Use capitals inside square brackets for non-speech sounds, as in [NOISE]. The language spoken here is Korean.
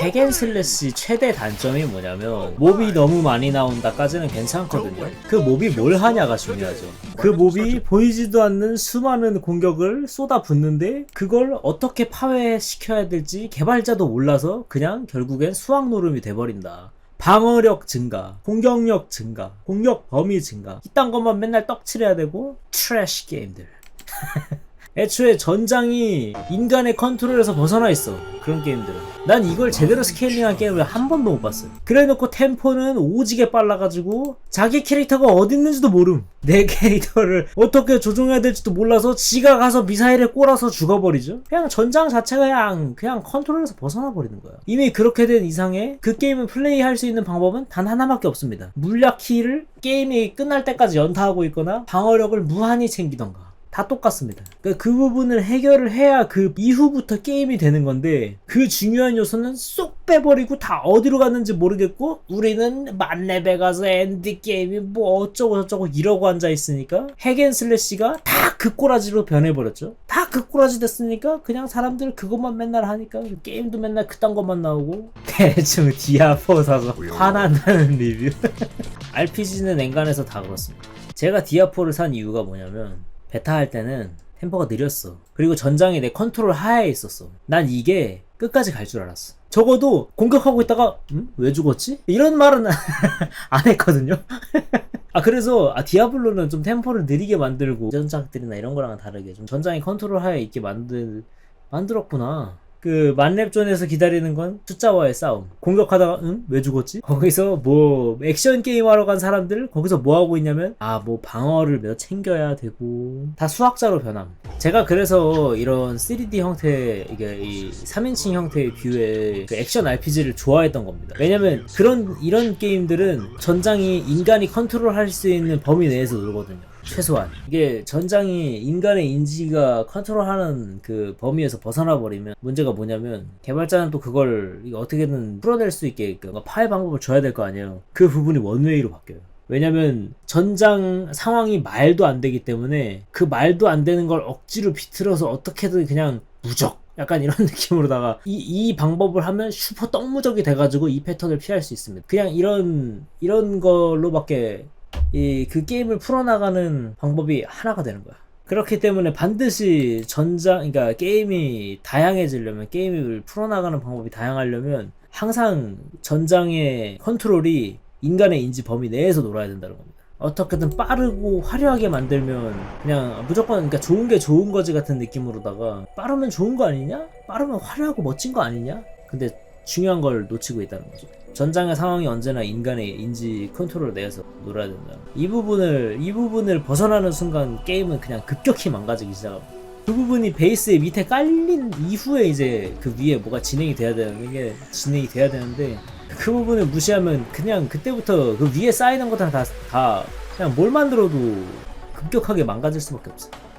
핵앤슬래시 최대 단점이 뭐냐면 몹이 너무 많이 나온다까지는 괜찮거든요. 그 몹이 뭘 하냐가 중요하죠. 그 몹이 보이지도 않는 수많은 공격을 쏟아 붓는데 그걸 어떻게 파괴시켜야 될지 개발자도 몰라서 그냥 결국엔 수학 노름이 돼버린다. 방어력 증가, 공격력 증가, 공격 범위 증가 이딴 것만 맨날 떡칠해야 되고 트래쉬 게임들 [LAUGHS] 애초에 전장이 인간의 컨트롤에서 벗어나 있어 그런 게임들은. 난 이걸 제대로 스케일링한 게임을 한 번도 못 봤어 그래놓고 템포는 오지게 빨라가지고 자기 캐릭터가 어디 있는지도 모름. 내 [LAUGHS] 캐릭터를 어떻게 조종해야 될지도 몰라서 지가 가서 미사일에 꼬라서 죽어버리죠. 그냥 전장 자체가 그냥 그냥 컨트롤에서 벗어나 버리는 거야. 이미 그렇게 된 이상에 그 게임을 플레이할 수 있는 방법은 단 하나밖에 없습니다. 물약 키를 게임이 끝날 때까지 연타하고 있거나 방어력을 무한히 챙기던가 다 똑같습니다. 그러니까 그 부분을 해결을 해야 그 이후부터 게임이 되는 건데 그 중요한 요소는 쏙 빼버리고 다 어디로 갔는지 모르겠고 우리는 만렙에 가서 엔드 게임이 뭐 어쩌고 저쩌고 이러고 앉아 있으니까 핵앤슬래시가 다 그 꼬라지로 변해버렸죠. 다 그 꼬라지 됐으니까 그냥 사람들 그것만 맨날 하니까 게임도 맨날 그딴 것만 나오고 [LAUGHS] 대충 디아포 사서 화난다는 리뷰. [LAUGHS] RPG는 엔간해서 다 그렇습니다. 제가 디아포를 산 이유가 뭐냐면 베타 할 때는 템포가 느렸어. 그리고 전장이 내 컨트롤 하에 있었어. 난 이게 끝까지 갈 줄 알았어. 적어도 공격하고 있다가 음? 왜 죽었지? 이런 말은 [LAUGHS] 안 했거든요. [LAUGHS] 아 그래서 아 디아블로는 좀 템포를 느리게 만들고 전작들이나 이런 거랑은 다르게 좀 전장이 컨트롤 하에 있게 만들 만들었구나. 그 만렙존에서 기다리는 건 숫자와의 싸움. 공격하다가 응? 왜 죽었지? [LAUGHS] 거기서 뭐 액션 게임 하러 간 사람들 거기서 뭐 하고 있냐면 아 뭐 방어를 몇 챙겨야 되고 다 수학자로 변함. 제가 그래서 이런 3D 형태 이게 이 3인칭 형태의 뷰의 그 액션 RPG를 좋아했던 겁니다. 왜냐면 그런 이런 게임들은 전장이 인간이 컨트롤할 수 있는 범위 내에서 놀거든요. 최소한. 이게 전장이 인간의 인지가 컨트롤하는 그 범위에서 벗어나 버리면 문제가 뭐냐면 개발자는 또 그걸 어떻게든 풀어낼 수 있게 그 뭔가 파괴 방법을 줘야 될 거 아니에요. 그 부분이 원웨이로 바뀌어요. 왜냐면 전장 상황이 말도 안 되기 때문에 그 말도 안 되는 걸 억지로 비틀어서 어떻게든 그냥 무적. 약간 이런 [LAUGHS] 느낌으로다가 이, 이 방법을 하면 슈퍼 떡무적이 돼가지고 이 패턴을 피할 수 있습니다. 그냥 이런 이런 걸로밖에 이 그 게임을 풀어나가는 방법이 하나가 되는 거야. 그렇기 때문에 반드시 전장, 그러니까 게임이 다양해지려면 게임을 풀어나가는 방법이 다양하려면 항상 전장의 컨트롤이 인간의 인지 범위 내에서 놀아야 된다는 겁니다. 어떻게든 빠르고 화려하게 만들면 그냥 무조건 그러니까 좋은 게 좋은 거지 같은 느낌으로다가 빠르면 좋은 거 아니냐? 빠르면 화려하고 멋진 거 아니냐? 근데 중요한 걸 놓치고 있다는 거죠. 전장의 상황이 언제나 인간의 인지 컨트롤 내에서 놀아야 된다. 이 부분을 이 부분을 벗어나는 순간 게임은 그냥 급격히 망가지기 시작합니다. 그 부분이 베이스에 밑에 깔린 이후에 이제 그 위에 뭐가 진행이 돼야 되는 게 진행이 돼야 되는데 그 부분을 무시하면 그냥 그때부터 그 위에 쌓이는 것들 다, 다 그냥 뭘 만들어도 급격하게 망가질 수밖에 없어. 요